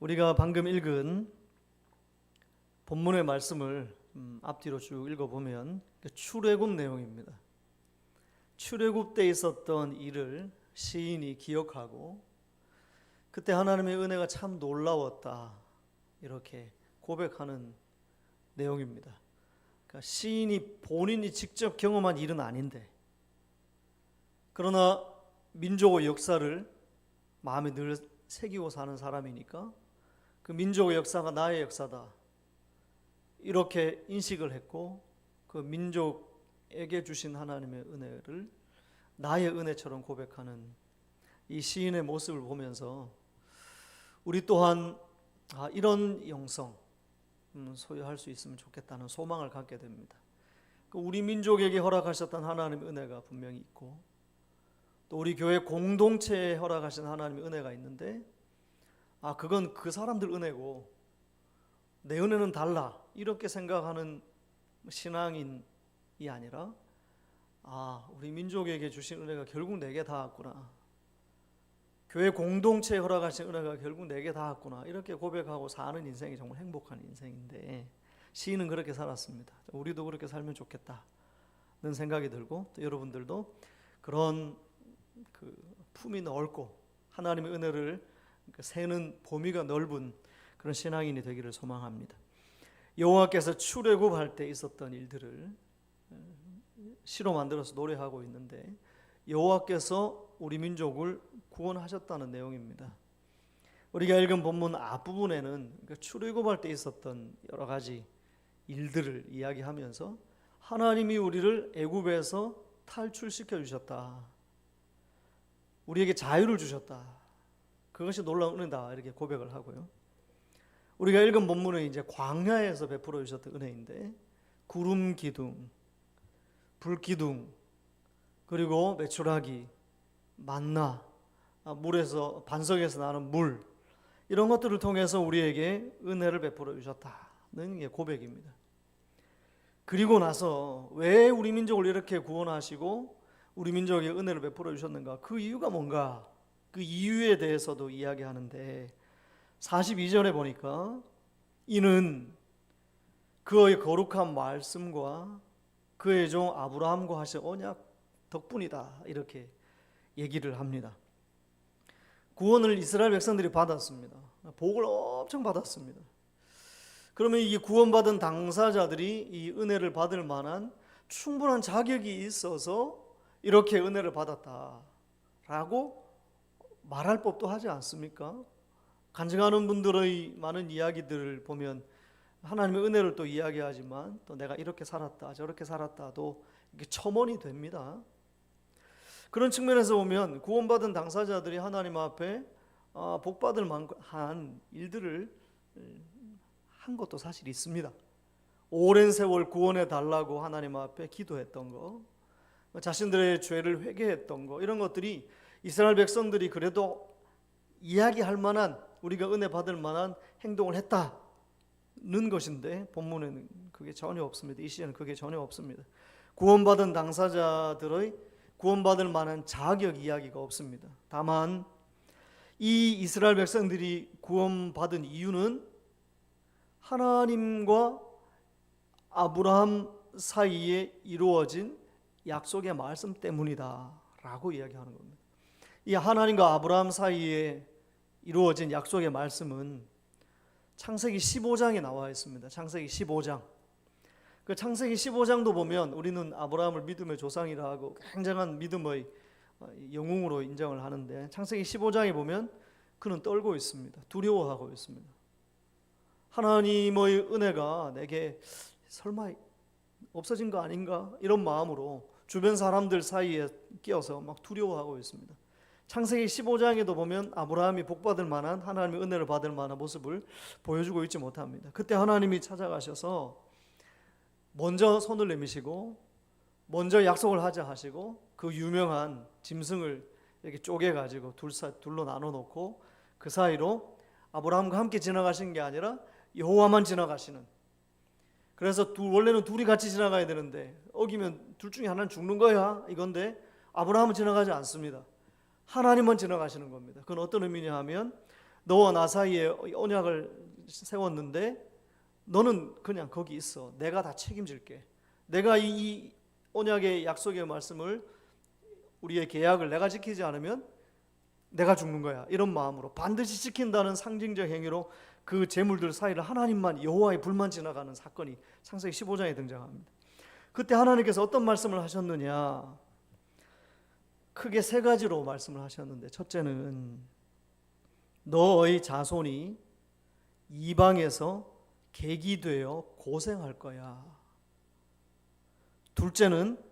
우리가 방금 읽은 본문의 말씀을 음, 앞뒤로 쭉 읽어보면 그 출애굽 내용입니다. 출애굽 때 있었던 일을 시인이 기억하고 그때 하나님의 은혜가 참 놀라웠다 이렇게 고백하는 내용입니다. 그러니까 시인이 본인이 직접 경험한 일은 아닌데 그러나 민족의 역사를 마음에 늘 새기고 사는 사람이니까 그 민족의 역사가 나의 역사다. 이렇게 인식을 했고 그 민족에게 주신 하나님의 은혜를 나의 은혜처럼 고백하는 이 시인의 모습을 보면서 우리 또한 아, 이런 영성 음, 소유할 수 있으면 좋겠다는 소망을 갖게 됩니다. 그 우리 민족에게 허락하셨던 하나님의 은혜가 분명히 있고 또 우리 교회 공동체에 허락하신 하나님의 은혜가 있는데 아 그건 그 사람들 은혜고 내 은혜는 달라 이렇게 생각하는 신앙인이 아니라 아 우리 민족에게 주신 은혜가 결국 내게 닿았구나. 교회 공동체에 허락하신 은혜가 결국 내게 닿았구나. 이렇게 고백하고 사는 인생이 정말 행복한 인생인데 시인은 그렇게 살았습니다. 우리도 그렇게 살면 좋겠다는 생각이 들고 또 여러분들도 그런 그 품이 넓고 하나님의 은혜를 그 세는 범위가 넓은 그런 신앙인이 되기를 소망합니다. 여호와께서 출애굽할 때 있었던 일들을 시로 만들어서 노래하고 있는데 여호와께서 우리 민족을 구원하셨다는 내용입니다. 우리가 읽은 본문 앞부분에는 그 출애굽할 때 있었던 여러 가지 일들을 이야기하면서 하나님이 우리를 애굽에서 탈출시켜 주셨다. 우리에게 자유를 주셨다. 그것이 놀라운 은혜다. 이렇게 고백을 하고요. 우리가 읽은 본문은 이제 광야에서 베풀어 주셨던 은혜인데 구름 기둥, 불 기둥, 그리고 메추라기, 만나, 아, 물에서 반석에서 나는 물 이런 것들을 통해서 우리에게 은혜를 베풀어 주셨다는 게 고백입니다. 그리고 나서 왜 우리 민족을 이렇게 구원하시고 우리 민족에 은혜를 베풀어 주셨는가? 그 이유가 뭔가? 그 이유에 대해서도 이야기하는데 42절에 보니까 이는 그의 거룩한 말씀과 그의 종 아브라함과 하신 언약 덕분이다. 이렇게 얘기를 합니다. 구원을 이스라엘 백성들이 받았습니다. 복을 엄청 받았습니다. 그러면 이 구원받은 당사자들이 이 은혜를 받을 만한 충분한 자격이 있어서 이렇게 은혜를 받았다라고 말할 법도 하지 않습니까? 간증하는 분들의 많은 이야기들을 보면 하나님의 은혜를 또 이야기하지만 또 내가 이렇게 살았다 저렇게 살았다도 이게 첨언이 됩니다. 그런 측면에서 보면 구원받은 당사자들이 하나님 앞에 아, 복받을 만한 일들을 한 것도 사실 있습니다. 오랜 세월 구원해 달라고 하나님 앞에 기도했던 거, 자신들의 죄를 회개했던 거 이런 것들이 이스라엘 백성들이 그래도 이야기할 만한 우리가 은혜 받을 만한 행동을 했다는 것인데 본문에는 그게 전혀 없습니다. 이 시에는 그게 전혀 없습니다. 구원받은 당사자들의 구원받을 만한 자격 이야기가 없습니다. 다만 이 이스라엘 백성들이 구원받은 이유는 하나님과 아브라함 사이에 이루어진 약속의 말씀 때문이다라고 이야기하는 겁니다. 이 하나님과 아브라함 사이에 이루어진 약속의 말씀은 창세기 15장에 나와 있습니다. 창세기 15장. 그 창세기 15장도 보면 우리는 아브라함을 믿음의 조상이라 하고 굉장한 믿음의 영웅으로 인정을 하는데 창세기 15장에 보면 그는 떨고 있습니다. 두려워하고 있습니다. 하나님의 은혜가 내게 설마 없어진 거 아닌가 이런 마음으로 주변 사람들 사이에 끼어서 막 두려워하고 있습니다. 창세기 15장에도 보면 아브라함이 복받을 만한 하나님의 은혜를 받을 만한 모습을 보여주고 있지 못합니다. 그때 하나님이 찾아가셔서 먼저 손을 내미시고 먼저 약속을 하자 하시고 그 유명한 짐승을 이렇게 쪼개 가지고 둘 사, 둘로 나눠 놓고 그 사이로 아브라함과 함께 지나가신 게 아니라 여호와만 지나가시는 그래서 두, 원래는 둘이 같이 지나가야 되는데 어기면 둘 중에 하나는 죽는 거야 이건데 아브라함은 지나가지 않습니다. 하나님만 지나가시는 겁니다. 그건 어떤 의미냐 하면 너와 나 사이에 언약을 세웠는데 너는 그냥 거기 있어. 내가 다 책임질게. 내가 이, 이 언약의 약속의 말씀을 우리의 계약을 내가 지키지 않으면 내가 죽는 거야. 이런 마음으로 반드시 지킨다는 상징적 행위로 그 재물들 사이를 하나님만 여호와의 불만 지나가는 사건이 창세기 15장에 등장합니다. 그때 하나님께서 어떤 말씀을 하셨느냐? 크게 세 가지로 말씀을 하셨는데 첫째는 너의 자손이 이방에서 객이 되어 고생할 거야. 둘째는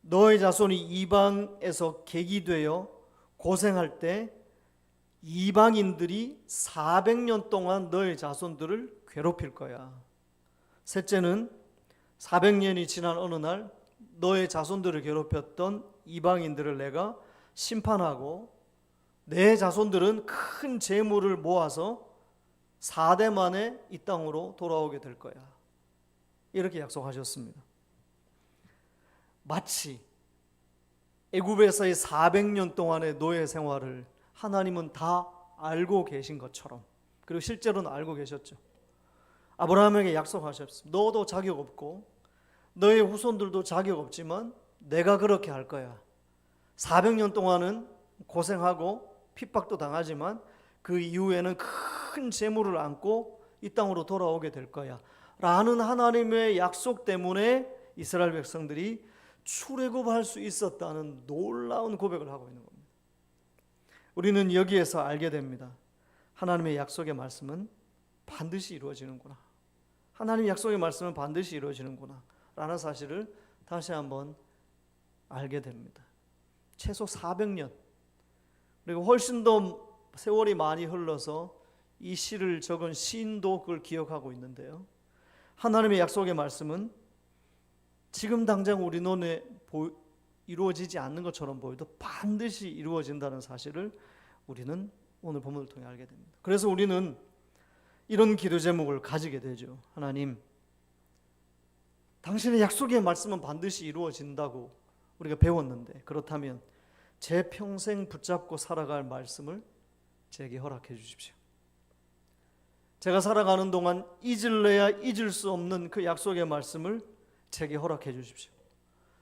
너의 자손이 이방에서 객이 되어 고생할 때 이방인들이 400년 동안 너의 자손들을 괴롭힐 거야. 셋째는 400년이 지난 어느 날 너의 자손들을 괴롭혔던 이방인들을 내가 심판하고 내 자손들은 큰 재물을 모아서 4대 만에 이 땅으로 돌아오게 될 거야. 이렇게 약속하셨습니다. 마치 애굽에서의 400년 동안의 노예 생활을 하나님은 다 알고 계신 것처럼 그리고 실제로는 알고 계셨죠. 아브라함에게 약속하셨습니다. 너도 자격 없고 너의 후손들도 자격 없지만 내가 그렇게 할 거야. 400년 동안은 고생하고 핍박도 당하지만 그 이후에는 큰 재물을 안고 이 땅으로 돌아오게 될 거야. 라는 하나님의 약속 때문에 이스라엘 백성들이 출애굽할 수 있었다는 놀라운 고백을 하고 있는 겁니다. 우리는 여기에서 알게 됩니다. 하나님의 약속의 말씀은 반드시 이루어지는구나. 하나님의 약속의 말씀은 반드시 이루어지는구나. 라는 사실을 다시 한번 알게 됩니다. 최소 400년 그리고 훨씬 더 세월이 많이 흘러서 이 시를 적은 시인도 그걸 기억하고 있는데요. 하나님의 약속의 말씀은 지금 당장 우리 눈에 보, 이루어지지 않는 것처럼 보여도 반드시 이루어진다는 사실을 우리는 오늘 본문을 통해 알게 됩니다. 그래서 우리는 이런 기도 제목을 가지게 되죠. 하나님, 당신의 약속의 말씀은 반드시 이루어진다고 우리가 배웠는데 그렇다면 제 평생 붙잡고 살아갈 말씀을 제게 허락해 주십시오. 제가 살아가는 동안 잊을래야 잊을 수 없는 그 약속의 말씀을 제게 허락해 주십시오.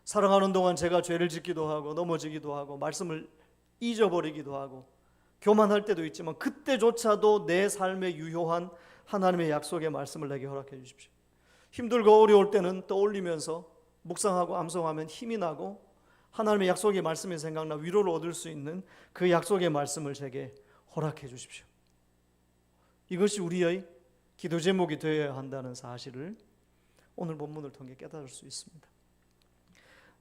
살아가는 동안 제가 죄를 짓기도 하고 넘어지기도 하고 말씀을 잊어버리기도 하고 교만할 때도 있지만 그때조차도 내 삶에 유효한 하나님의 약속의 말씀을 내게 허락해 주십시오. 힘들고 어려울 때는 떠올리면서 묵상하고 암송하면 힘이 나고 하나님의 약속의 말씀이 생각나 위로를 얻을 수 있는 그 약속의 말씀을 제게 허락해 주십시오. 이것이 우리의 기도 제목이 되어야 한다는 사실을 오늘 본문을 통해 깨달을 수 있습니다.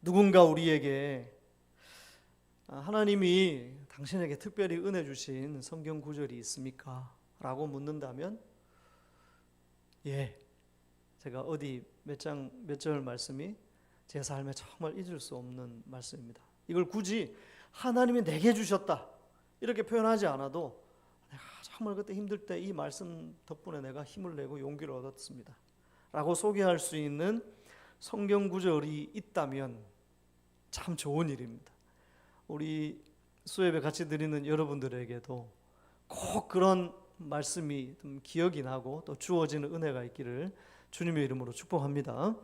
누군가 우리에게 아, 하나님이 당신에게 특별히 은혜 주신 성경 구절이 있습니까? 라고 묻는다면 예. 제가 어디 몇 장 몇 절 말씀이 제 삶에 정말 잊을 수 없는 말씀입니다. 이걸 굳이 하나님이 내게 주셨다. 이렇게 표현하지 않아도 내가 정말 그때 힘들 때 이 말씀 덕분에 내가 힘을 내고 용기를 얻었습니다. 라고 소개할 수 있는 성경 구절이 있다면 참 좋은 일입니다. 우리 수협에 같이 드리는 여러분들에게도 꼭 그런 말씀이 좀 기억이 나고 또 주어지는 은혜가 있기를 주님의 이름으로 축복합니다.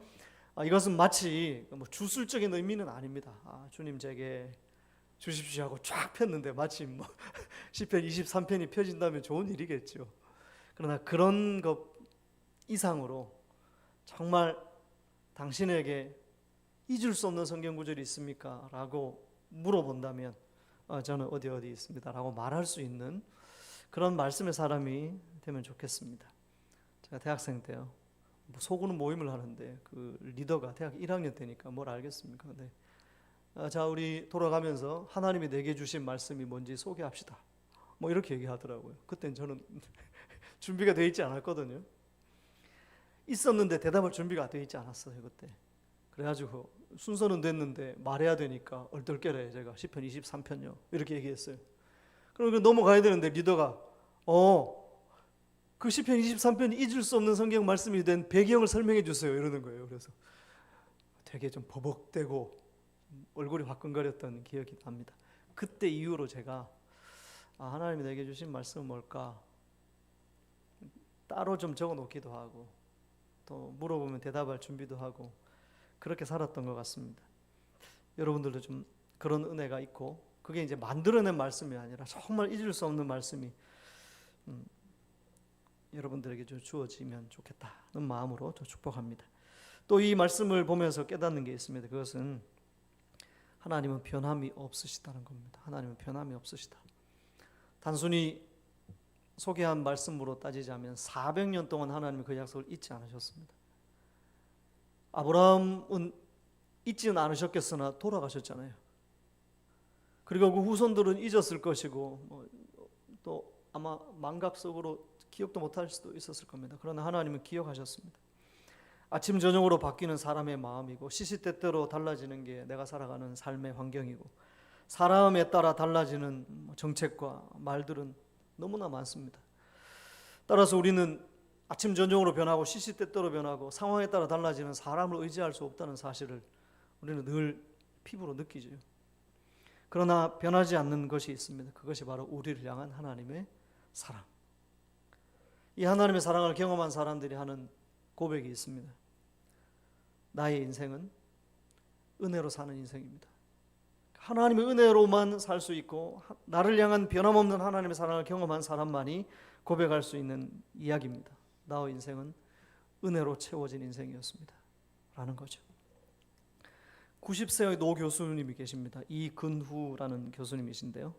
아, 이것은 마치 뭐 주술적인 의미는 아닙니다. 아, 주님 제게 주십시오 하고 쫙 폈는데 마치 뭐 시편 23편이 펴진다면 좋은 일이겠죠. 그러나 그런 것 이상으로 정말 당신에게 잊을 수 없는 성경 구절이 있습니까? 라고 물어본다면 어, 저는 어디 어디 있습니다. 라고 말할 수 있는 그런 말씀의 사람이 되면 좋겠습니다. 제가 대학생 때요. 뭐 소그룹 모임을 하는데 그 리더가 대학 1학년 때니까 뭘 알겠습니까? 네. 아, 자 우리 돌아가면서 하나님이 내게 주신 말씀이 뭔지 소개합시다. 뭐 이렇게 얘기하더라고요. 그땐 저는 준비가 돼 있지 않았거든요. 있었는데 대답할 준비가 돼 있지 않았어요 그때. 그래가지고 순서는 됐는데 말해야 되니까 얼떨결에 제가 10편 23편요 이렇게 얘기했어요. 그럼 넘어가야 되는데 리더가 어. 그 시편 23편이 잊을 수 없는 성경 말씀이 된 배경을 설명해 주세요. 이러는 거예요. 그래서 되게 좀 버벅대고 얼굴이 화끈거렸던 기억이 납니다. 그때 이후로 제가 아, 하나님이 내게 주신 말씀은 뭘까? 따로 좀 적어 놓기도 하고 또 물어보면 대답할 준비도 하고 그렇게 살았던 것 같습니다. 여러분들도 좀 그런 은혜가 있고 그게 이제 만들어낸 말씀이 아니라 정말 잊을 수 없는 말씀이 음, 여러분들에게 좀 주어지면 좋겠다는 마음으로 저 축복합니다. 또 이 말씀을 보면서 깨닫는 게 있습니다. 그것은 하나님은 변함이 없으시다는 겁니다. 하나님은 변함이 없으시다. 단순히 소개한 말씀으로 따지자면 400년 동안 하나님이 그 약속을 잊지 않으셨습니다. 아브라함은 잊지는 않으셨겠으나 돌아가셨잖아요. 그리고 그 후손들은 잊었을 것이고 뭐 또 아마 망각 속으로 기억도 못할 수도 있었을 겁니다. 그러나 하나님은 기억하셨습니다. 아침 저녁으로 바뀌는 사람의 마음이고 시시때때로 달라지는 게 내가 살아가는 삶의 환경이고 사람에 따라 달라지는 정책과 말들은 너무나 많습니다. 따라서 우리는 아침 저녁으로 변하고 시시때때로 변하고 상황에 따라 달라지는 사람을 의지할 수 없다는 사실을 우리는 늘 피부로 느끼죠. 그러나 변하지 않는 것이 있습니다. 그것이 바로 우리를 향한 하나님의 사랑. 이 하나님의 사랑을 경험한 사람들이 하는 고백이 있습니다. 나의 인생은 은혜로 사는 인생입니다. 하나님의 은혜로만 살 수 있고 하- 나를 향한 변함없는 하나님의 사랑을 경험한 사람만이 고백할 수 있는 이야기입니다. 나의 인생은 은혜로 채워진 인생이었습니다. 라는 거죠. 90세의 노 교수님이 계십니다. 이근후라는 교수님이신데요.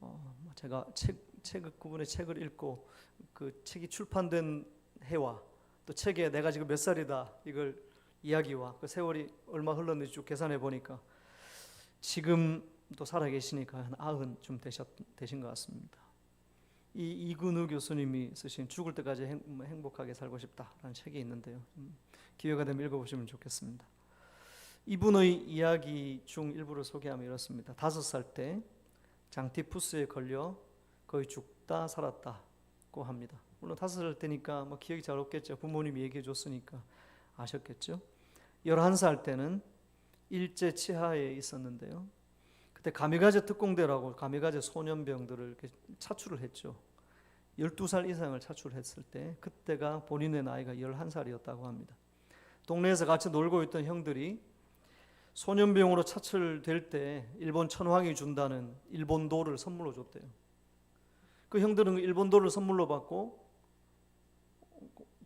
어, 제가 책, 책 그분의 책을 읽고 그 책이 출판된 해와 또 책에 내가 지금 몇 살이다 이걸 이야기와 그 세월이 얼마 흘렀는지 쭉 계산해 보니까 지금 또 살아 계시니까 한 아흔 좀 되셨 되신 것 같습니다. 이 이근우 교수님이 쓰신 죽을 때까지 행, 행복하게 살고 싶다라는 책이 있는데요. 음, 기회가 되면 읽어보시면 좋겠습니다. 이분의 이야기 중 일부를 소개하면 이렇습니다. 다섯 살 때 장티푸스에 걸려 거의 죽다 살았다고 합니다. 물론 다섯 살 때니까 뭐 기억이 잘 없겠죠. 부모님이 얘기해 줬으니까 아셨겠죠. 11살 때는 일제 치하에 있었는데요. 그때 가미가제 특공대라고 가미가제 소년병들을 이렇게 차출을 했죠. 12살 이상을 차출했을 때 그때가 본인의 나이가 11살이었다고 합니다. 동네에서 같이 놀고 있던 형들이 소년병으로 차출될 때 일본 천황이 준다는 일본 도를 선물로 줬대요. 그 형들은 일본도를 선물로 받고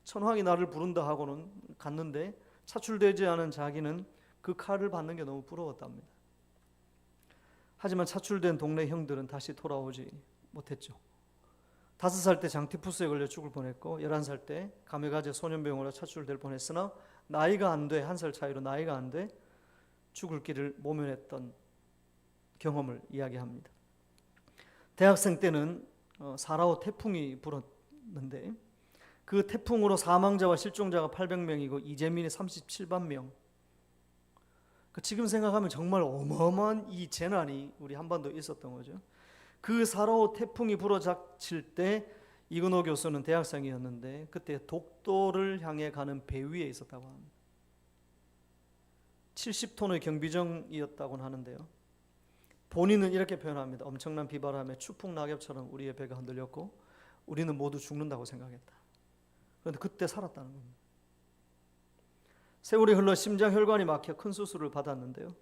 천황이 나를 부른다 하고는 갔는데 차출되지 않은 자기는 그 칼을 받는 게 너무 부러웠답니다. 하지만 차출된 동네 형들은 다시 돌아오지 못했죠. 다섯 살 때 장티푸스에 걸려 죽을 뻔했고 열한 살 때 가메가제 소년병으로 차출될 뻔했으나 나이가 안 돼 한 살 차이로 나이가 안 돼 죽을 길을 모면했던 경험을 이야기합니다. 대학생 때는 어, 사라오 태풍이 불었는데 그 태풍으로 사망자와 실종자가 800명이고 이재민이 37만 명. 그 지금 생각하면 정말 어마어마한 이 재난이 우리 한반도에 있었던 거죠. 그 사라오 태풍이 불어닥칠 때 이근호 교수는 대학생이었는데 그때 독도를 향해 가는 배 위에 있었다고 합니다. 70톤의 경비정이었다고 하는데요. 본인은 이렇게 표현합니다. 엄청난 비바람에 추풍 낙엽처럼 우리의 배가 흔들렸고 우리는 모두 죽는다고 생각했다. 그런데 그때 살았다는 겁니다. 세월이 흘러 심장 혈관이 막혀 큰 수술을 받았는데요.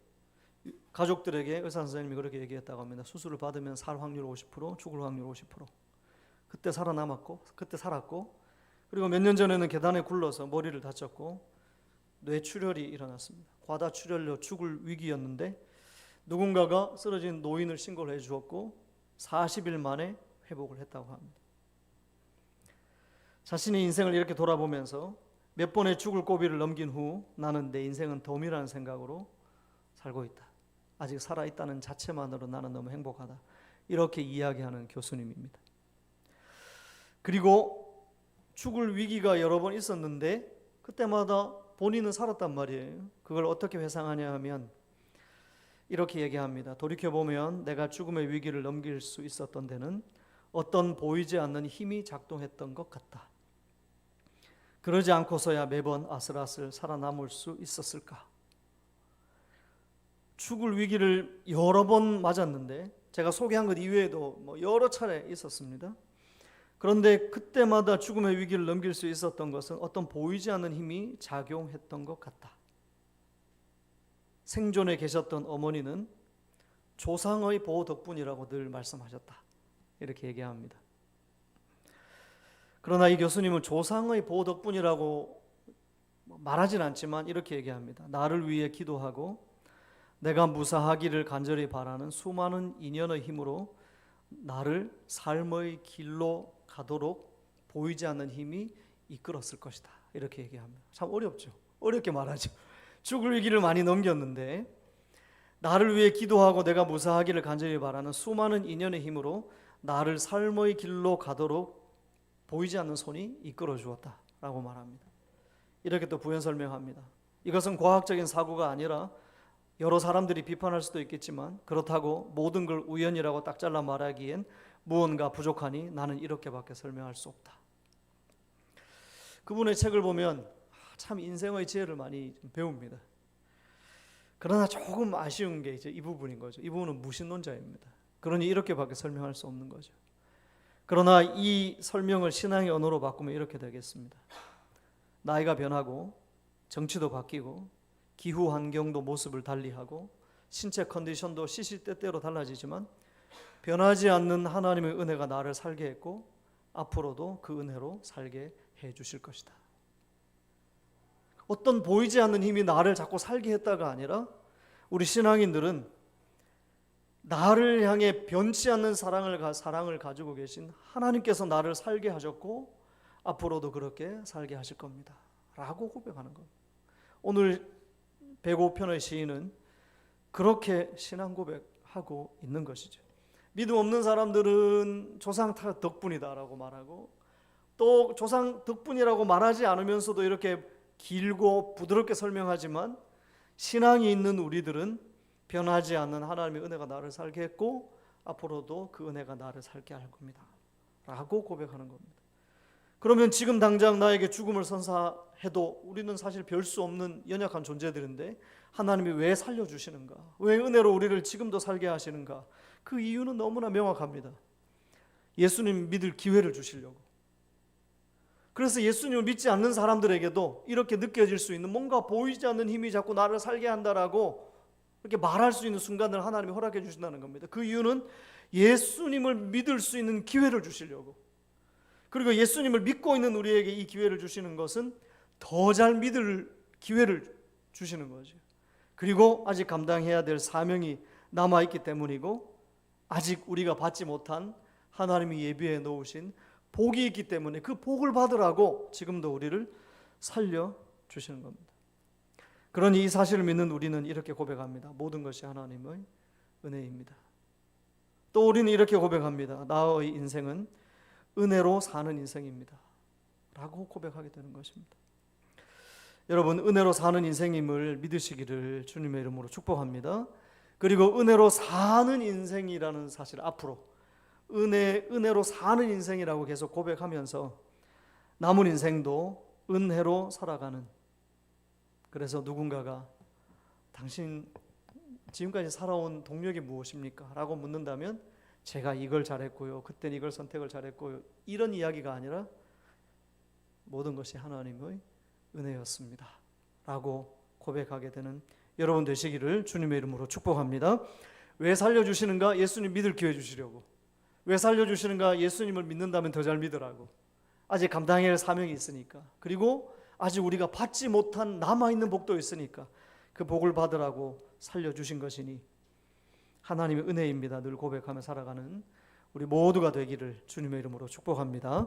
가족들에게 의사 선생님이 그렇게 얘기했다고 합니다. 수술을 받으면 살 확률 50%, 죽을 확률 50%. 그때 살아남았고, 그때 살았고, 그리고 몇 년 전에는 계단에 굴러서 머리를 다쳤고 뇌출혈이 일어났습니다. 과다 출혈로 죽을 위기였는데 누군가가 쓰러진 노인을 신고를 해 주었고 40일 만에 회복을 했다고 합니다. 자신의 인생을 이렇게 돌아보면서 몇 번의 죽을 고비를 넘긴 후 나는 내 인생은 덤이라는 생각으로 살고 있다. 아직 살아 있다는 자체만으로 나는 너무 행복하다. 이렇게 이야기하는 교수님입니다. 그리고 죽을 위기가 여러 번 있었는데 그때마다 본인은 살았단 말이에요. 그걸 어떻게 회상하냐 하면 이렇게 얘기합니다. 돌이켜 보면 내가 죽음의 위기를 넘길 수 있었던 데는 어떤 보이지 않는 힘이 작동했던 것 같다. 그러지 않고서야 매번 아슬아슬 살아남을 수 있었을까? 죽을 위기를 여러 번 맞았는데 제가 소개한 것 이외에도 뭐 여러 차례 있었습니다. 그런데 그때마다 죽음의 위기를 넘길 수 있었던 것은 어떤 보이지 않는 힘이 작용했던 것 같다. 생존에 계셨던 어머니는 조상의 보호 덕분이라고 늘 말씀하셨다. 이렇게 얘기합니다. 그러나 이 교수님은 조상의 보호 덕분이라고 말하진 않지만 이렇게 얘기합니다. 나를 위해 기도하고 내가 무사하기를 간절히 바라는 수많은 인연의 힘으로 나를 삶의 길로 가도록 보이지 않는 힘이 이끌었을 것이다. 이렇게 얘기합니다. 참 어렵죠. 어렵게 말하죠. 죽을 위기를 많이 넘겼는데 나를 위해 기도하고 내가 무사하기를 간절히 바라는 수많은 인연의 힘으로 나를 삶의 길로 가도록 보이지 않는 손이 이끌어 주었다라고 말합니다. 이렇게 또 부연 설명합니다. 이것은 과학적인 사고가 아니라 여러 사람들이 비판할 수도 있겠지만 그렇다고 모든 걸 우연이라고 딱 잘라 말하기엔 무언가 부족하니 나는 이렇게밖에 설명할 수 없다. 그분의 책을 보면 참 인생의 지혜를 많이 좀 배웁니다. 그러나 조금 아쉬운 게 이제 이 부분인 거죠. 이 부분은 무신론자입니다. 그러니 이렇게밖에 설명할 수 없는 거죠. 그러나 이 설명을 신앙의 언어로 바꾸면 이렇게 되겠습니다. 나이가 변하고 정치도 바뀌고 기후 환경도 모습을 달리하고 신체 컨디션도 시시때때로 달라지지만 변하지 않는 하나님의 은혜가 나를 살게 했고 앞으로도 그 은혜로 살게 해 주실 것이다. 어떤 보이지 않는 힘이 나를 자꾸 살게 했다가 아니라 우리 신앙인들은 나를 향해 변치 않는 사랑을 가, 사랑을 가지고 계신 하나님께서 나를 살게 하셨고 앞으로도 그렇게 살게 하실 겁니다. 라고 고백하는 겁니다. 오늘 105편의 시인은 그렇게 신앙 고백하고 있는 것이죠. 믿음 없는 사람들은 조상 덕분이다라고 말하고 또 조상 덕분이라고 말하지 않으면서도 이렇게 길고 부드럽게 설명하지만 신앙이 있는 우리들은 변하지 않는 하나님의 은혜가 나를 살게 했고 앞으로도 그 은혜가 나를 살게 할 겁니다. 라고 고백하는 겁니다. 그러면 지금 당장 나에게 죽음을 선사해도 우리는 사실 별 수 없는 연약한 존재들인데 하나님이 왜 살려주시는가? 왜 은혜로 우리를 지금도 살게 하시는가? 그 이유는 너무나 명확합니다. 예수님 믿을 기회를 주시려고. 그래서 예수님을 믿지 않는 사람들에게도 이렇게 느껴질 수 있는 뭔가 보이지 않는 힘이 자꾸 나를 살게 한다라고 이렇게 말할 수 있는 순간을 하나님이 허락해 주신다는 겁니다. 그 이유는 예수님을 믿을 수 있는 기회를 주시려고. 그리고 예수님을 믿고 있는 우리에게 이 기회를 주시는 것은 더 잘 믿을 기회를 주시는 거죠. 그리고 아직 감당해야 될 사명이 남아 있기 때문이고 아직 우리가 받지 못한 하나님이 예비해 놓으신 복이 있기 때문에 그 복을 받으라고 지금도 우리를 살려 주시는 겁니다. 그러니 이 사실을 믿는 우리는 이렇게 고백합니다. 모든 것이 하나님의 은혜입니다. 또 우리는 이렇게 고백합니다. 나의 인생은 은혜로 사는 인생입니다. 라고 고백하게 되는 것입니다. 여러분, 은혜로 사는 인생임을 믿으시기를 주님의 이름으로 축복합니다. 그리고 은혜로 사는 인생이라는 사실 앞으로 은혜 은혜로 사는 인생이라고 계속 고백하면서 남은 인생도 은혜로 살아가는 그래서 누군가가 당신 지금까지 살아온 동력이 무엇입니까? 라고 묻는다면 제가 이걸 잘했고요. 그땐 이걸 선택을 잘했고요. 이런 이야기가 아니라 모든 것이 하나님의 은혜였습니다. 라고 고백하게 되는 여러분 되시기를 주님의 이름으로 축복합니다. 왜 살려주시는가? 예수님 믿을 기회 주시려고. 왜 살려주시는가? 예수님을 믿는다면 더 잘 믿으라고. 아직 감당해야 할 사명이 있으니까. 그리고 아직 우리가 받지 못한 남아있는 복도 있으니까 그 복을 받으라고 살려주신 것이니 하나님의 은혜입니다. 늘 고백하며 살아가는 우리 모두가 되기를 주님의 이름으로 축복합니다.